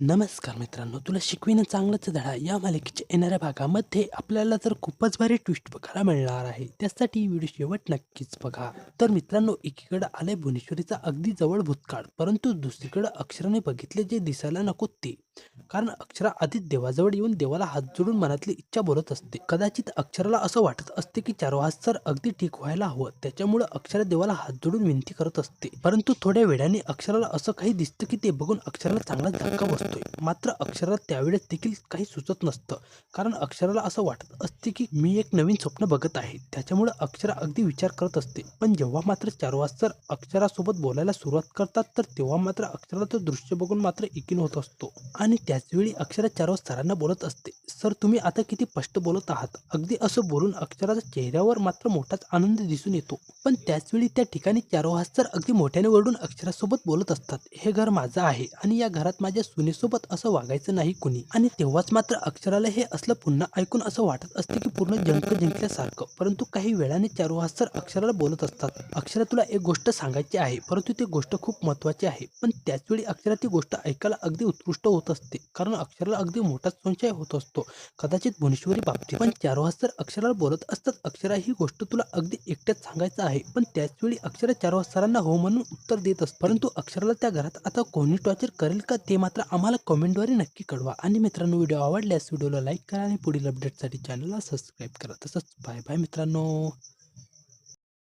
नमस्कार मित्रांनो तुला शिकविणं चांगलंच धडा. या मालिकेच्या येणाऱ्या भागामध्ये आपल्याला तर खूपच भारी ट्विस्ट बघायला मिळणार आहे त्यासाठी व्हिडिओ शेवट नक्कीच बघा. तर मित्रांनो एकीकडे आले भुवनेश्वरीचा अगदी जवळ भूतकाळ परंतु दुसरीकडे अक्षराने बघितले जे दिसायला नको ते. कारण अक्षरा आधीच देवाजवळ येऊन देवाला हात जोडून मनातली इच्छा बोलत असते. कदाचित अक्षराला असं वाटत असते की चारवास सर अगदी ठीक व्हायला हवं. त्याच्यामुळे अक्षरा देवाला हात जोडून विनंती करत असते. परंतु थोड्या वेळाने अक्षराला असं काही दिसतं की ते बघून अक्षराला चांगला धक्का बसतोय. मात्र अक्षराला त्यावेळेस देखील काही सुचत नसतं. कारण अक्षराला असं वाटत असते की मी एक नवीन स्वप्न बघत आहे. त्याच्यामुळे अक्षरा अगदी विचार करत असते. पण जेव्हा मात्र चारवास सर अक्षरासोबत बोलायला सुरुवात करतात तर तेव्हा मात्र अक्षराला तो दृश्य बघून मात्र एकीन होत असतो. आणि आणि त्याचवेळी अक्षरा चारवास सरांना बोलत असते. सर तुम्ही आता किती स्पष्ट बोलत आहात. अगदी असं बोलून अक्षराच्या चेहऱ्यावर मात्र मोठाच आनंद दिसून येतो. पण त्याचवेळी त्या ठिकाणी चारोहास सर अगदी मोठ्याने वरडून अक्षरासोबत बोलत असतात. हे घर माझं आहे आणि या घरात माझ्या सुनेसोबत असं वागायचं नाही कुणी. आणि तेव्हाच मात्र अक्षराला हे असलं पुन्हा ऐकून असं वाटत असते की पूर्ण जंक जिंकल्यासारखं. परंतु काही वेळाने चारोहास सर अक्षराला बोलत असतात. अक्षरा तुला एक गोष्ट सांगायची आहे परंतु ती गोष्ट खूप महत्वाची आहे. पण त्याचवेळी अक्षरा ती गोष्ट ऐकायला अगदी उत्कृष्ट होत असते. कारण अक्षराला अगदी मोठाच संशय होत असतो. कदाचित भुवनेश्वरी बाबती पण चारुहास सर अक्षराला बोलत असतात. अक्षरा ही गोष्ट तुला अगदी एकट्यात सांगायचं आहे. पण त्याचवेळी अक्षरा चारुहास सरांना हो म्हणून उत्तर देत असत. परंतु अक्षराला त्या घरात आता कोणी टॉर्चर करेल का ते मात्र आम्हाला कमेंटद्वारे नक्की कळवा. आणि मित्रांनो व्हिडिओ आवडल्यास व्हिडिओला लाईक करा आणि पुढील अपडेटसाठी चॅनलला सबस्क्राईब करा. तसंच बाय बाय मित्रांनो.